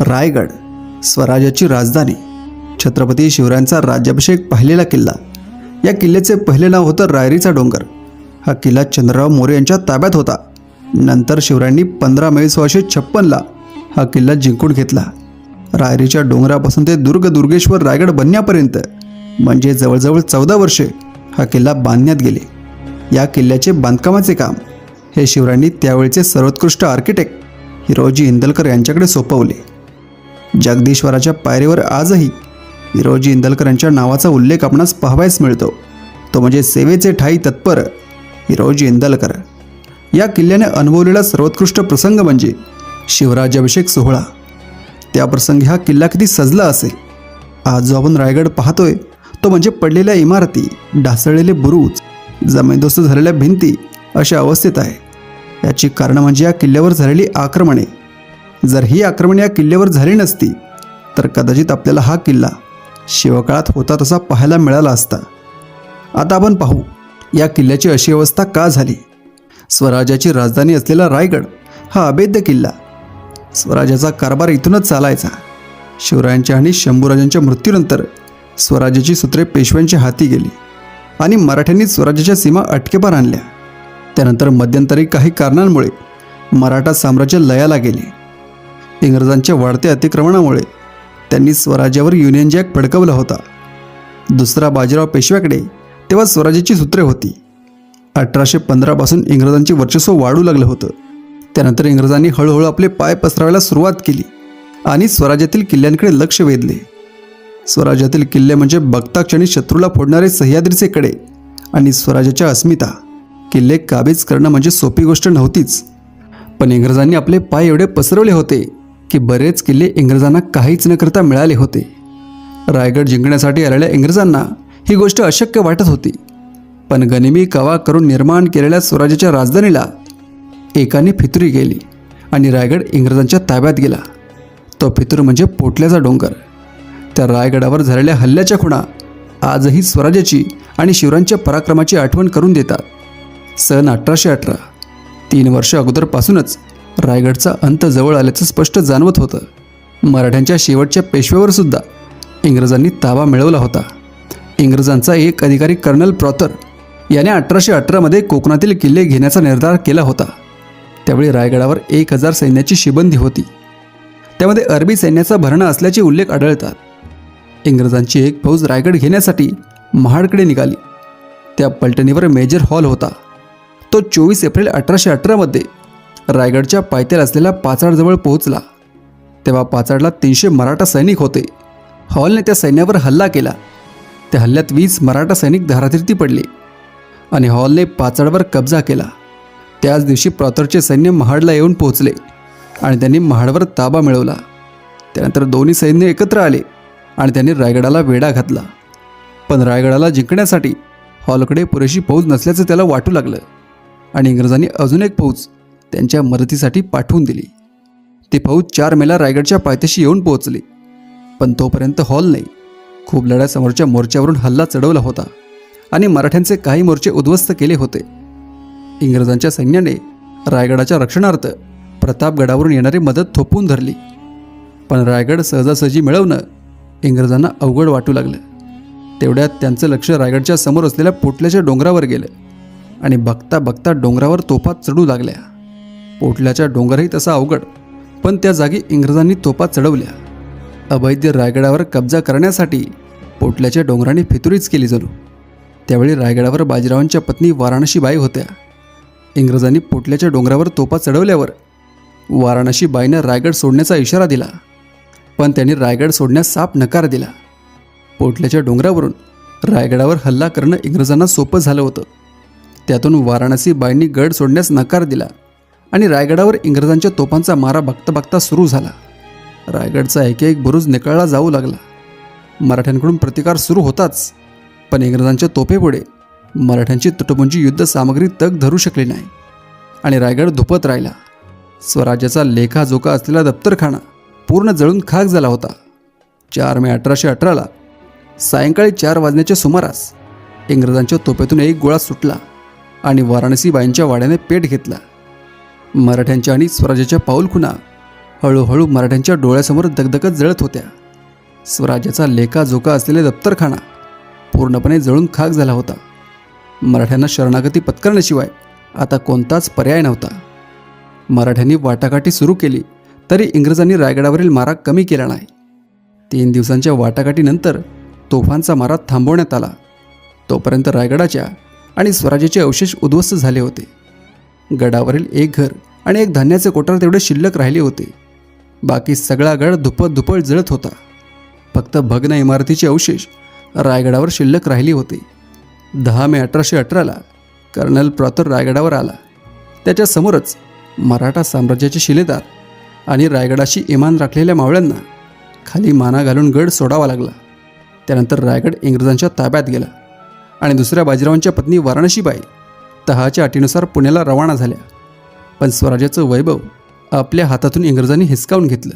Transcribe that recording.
रायगड स्वराज्याची राजधानी. छत्रपती शिवरायांचा राज्याभिषेक पाहिलेला किल्ला. या किल्ल्याचे पहिले नाव होतं रायरीचा डोंगर. हा किल्ला चंद्रराव मोरे यांच्या ताब्यात होता. नंतर शिवरायांनी पंधरा मे सोळाशे छप्पनला हा किल्ला जिंकून घेतला. रायरीच्या डोंगरापासून ते दुर्ग दुर्गेश्वर रायगड बनण्यापर्यंत म्हणजे जवळजवळ चौदा वर्षे हा किल्ला बांधण्यात गेले. या किल्ल्याचे बांधकामाचे काम हे शिवरायांनी त्यावेळचे सर्वोत्कृष्ट आर्किटेक्ट हिरोजी इंदलकर यांच्याकडे सोपवले. जगदीश्वराच्या पायरीवर आजही हिरोजी इंदलकरांच्या नावाचा उल्लेख आपणास पाहावयास मिळतो. तो म्हणजे सेवेचे ठाई तत्पर हिरोजी इंदलकर. या किल्ल्याने अनुभवलेला सर्वोत्कृष्ट प्रसंग म्हणजे शिवराज्याभिषेक सोहळा. त्या प्रसंगी हा किल्ला किती सजला असेल? आज जो आपण रायगड पाहतोय तो म्हणजे पडलेल्या इमारती ढासळलेले बुरुज जमीनदोस्त झालेल्या भिंती अशा अवस्थेत आहे. याची कारणं म्हणजे या किल्ल्यावर झालेली आक्रमणे जर ही आक्रमणे या किल्ल्यावर झाली नसती तर कदाचित आपल्याला हा किल्ला शिवकाळात होता तसा पाहायला मिळाला असता. आता आपण पाहू या किल्ल्याची अशी अवस्था का झाली? स्वराज्याची राजधानी असलेला रायगड हा अभेद्य किल्ला. स्वराज्याचा कारभार इथूनच चालायचा. शिवरायांच्या आणि शंभूराजांच्या मृत्यूनंतर स्वराज्याची सूत्रे पेशव्यांच्या हाती गेली आणि मराठ्यांनी स्वराज्याच्या सीमा अटकेपार आणल्या. त्यानंतर मध्यंतरी काही कारणांमुळे मराठा साम्राज्य लयाला गेले. इंग्रजांच्या वाढत्या अतिक्रमणामुळे त्यांनी स्वराज्यावर युनियन जॅक फडकवला होता. दुसरा बाजीराव पेशव्याकडे तेव्हा स्वराज्याची सूत्रे होती. अठराशे पंधरापासून इंग्रजांचे वर्चस्व वाढू लागलं होतं. त्यानंतर इंग्रजांनी हळूहळू आपले पाय पसरावायला सुरुवात केली आणि स्वराज्यातील किल्ल्यांकडे लक्ष वेधले. स्वराज्यातील किल्ले म्हणजे बघता क्षणी शत्रूला फोडणारे सह्याद्रीचे कडे आणि स्वराज्याच्या अस्मिता. किल्ले काबीज करणं म्हणजे सोपी गोष्ट नव्हतीच. पण इंग्रजांनी आपले पाय एवढे पसरवले होते की बरेच किल्ले इंग्रजांना काहीच न करता मिळाले होते. रायगड जिंकण्यासाठी आलेल्या इंग्रजांना ही गोष्ट अशक्य वाटत होती. पण गनिमी कवा करून निर्माण केलेल्या स्वराज्याच्या राजधानीला एकाने फितुरी गेली आणि रायगड इंग्रजांच्या ताब्यात गेला. तो फितूर म्हणजे पोटल्याचा डोंगर. त्या रायगडावर झालेल्या हल्ल्याच्या खुणा आजही स्वराज्याची आणि शिवरांच्या पराक्रमाची आठवण करून देतात. सन अठराशे अठरा तीन वर्ष अगोदरपासूनच रायगडचा अंत जवळ आल्याचं स्पष्ट जाणवत होतं. मराठ्यांच्या शेवटच्या पेशव्यावर सुद्धा इंग्रजांनी ताबा मिळवला होता. इंग्रजांचा एक अधिकारी कर्नल प्रॉतर याने अठराशे अठरामध्ये कोकणातील किल्ले घेण्याचा निर्धार केला होता. त्यावेळी रायगडावर एक हजार सैन्याची शिबंदी होती. त्यामध्ये अरबी सैन्याचा भरणा असल्याचे उल्लेख आढळतात. इंग्रजांची एक फौज रायगड घेण्यासाठी महाडकडे निघाली. त्या पलटणीवर मेजर हॉल होता. तो चोवीस एप्रिल अठराशे अठरामध्ये रायगडच्या पायथ्याला असलेल्या पाचाडजवळ पोहोचला. तेव्हा पाचाडला तीनशे मराठा सैनिक होते. हॉलने त्या सैन्यावर हल्ला केला. त्या हल्ल्यात वीस मराठा सैनिक धारातीर्थी पडले आणि हॉलने पाचाडवर कब्जा केला. त्याच दिवशी प्रॉतरचे सैन्य महाडला येऊन पोहोचले आणि त्यांनी महाडवर ताबा मिळवला. त्यानंतर दोन्ही सैन्य एकत्र आले आणि त्यांनी रायगडाला वेढा घातला. पण रायगडाला जिंकण्यासाठी हॉलकडे पुरेशी फौज नसल्याचं त्याला वाटू लागलं आणि इंग्रजांनी अजून एक फौज त्यांच्या मदतीसाठी पाठवून दिली. ती फौज चार मेला रायगडच्या पायथ्याशी येऊन पोहोचली. पण तोपर्यंत हॉल नाही. खूप लढ्यासमोरच्या मोर्चावरून हल्ला चढवला होता आणि मराठ्यांचे काही मोर्चे उद्ध्वस्त केले होते. इंग्रजांच्या सैन्याने रायगडाच्या रक्षणार्थ प्रतापगडावरून येणारी मदत थोपवून धरली. पण रायगड सहजासहजी मिळवणं इंग्रजांना अवघड वाटू लागलं. तेवढ्यात त्यांचं लक्ष रायगडच्या समोर असलेल्या पोटल्याच्या डोंगरावर गेलं आणि बघता बघता डोंगरावर तोफा चढू लागल्या. पोटल्याच्या डोंगरही तसा अवघड. पण त्या जागी इंग्रजांनी तोफा चढवल्या. अवैध रायगडावर कब्जा करण्यासाठी पोटल्याच्या डोंगराने फितुरीच केली जणू. त्यावेळी रायगडावर बाजीरावांच्या पत्नी वाराणसीबाई होत्या. इंग्रजांनी पोटल्याच्या डोंगरावर तोफा चढवल्यावर वाराणसीबाईनं रायगड सोडण्याचा इशारा दिला. पण त्यांनी रायगड सोडण्यास साप नकार दिला. पोटल्याच्या डोंगरावरून रायगडावर हल्ला करणं इंग्रजांना सोपं झालं होतं. त्यातून वाराणसीबाईंनी गड सोडण्यास नकार दिला. आणि रायगडावर इंग्रजांच्या तोफांचा मारा बघता बघता सुरू झाला. रायगडचा एक एक बुरुज निकाळला जाऊ लागला. मराठ्यांकडून प्रतिकार सुरू होताच. पण इंग्रजांच्या तोफेपुढे मराठ्यांची तुटपुंजी युद्ध सामग्री तग धरू शकली नाही आणि रायगड धुपत राहिला. स्वराज्याचा लेखाजोखा असलेला दप्तरखाना पूर्ण जळून खाक झाला होता. चार मे अठराशे अठराला सायंकाळी चार वाजण्याच्या सुमारास इंग्रजांच्या तोफेतून एक गोळा सुटला आणि वाराणसीबाईंच्या वाड्याने पेट घेतला. मराठ्यांच्या आणि स्वराज्याच्या पाऊलखुणा हळूहळू मराठ्यांच्या डोळ्यासमोर दगदगत जळत होत्या. स्वराज्याचा लेखाजोखा असलेले दप्तरखाना पूर्णपणे जळून खाक झाला होता. मराठ्यांना शरणागती पत्करण्याशिवाय आता कोणताच पर्याय नव्हता. मराठ्यांनी वाटाघाटी सुरू केली तरी इंग्रजांनी रायगडावरील मारा कमी केला नाही. तीन दिवसांच्या वाटाघाटीनंतर तोफांचा मारा थांबवण्यात आला. तोपर्यंत रायगडाच्या आणि स्वराज्याचे अवशेष उद्ध्वस्त झाले होते. गडावरील एक घर आणि एक धान्याचे कोठार तेवढे शिल्लक राहिले होते. बाकी सगळा गड धुपत धुपळ जळत होता. फक्त भग्न इमारतीचे अवशेष रायगडावर शिल्लक राहिली होते. दहा मे अठराशे अठराला कर्नल प्रॉतर रायगडावर आला. त्याच्या समोरच मराठा साम्राज्याचे शिलेदार आणि रायगडाशी इमान राखलेल्या मावळ्यांना खाली माना घालून गड सोडावा लागला. त्यानंतर रायगड इंग्रजांच्या ताब्यात गेला आणि दुसऱ्या बाजीरावांच्या पत्नी वाराणसीबाई तहाच्या अटीनुसार पुण्याला रवाना झाल्या. पण स्वराज्याचं वैभव आपल्या हातातून इंग्रजांनी हिसकावून घेतलं.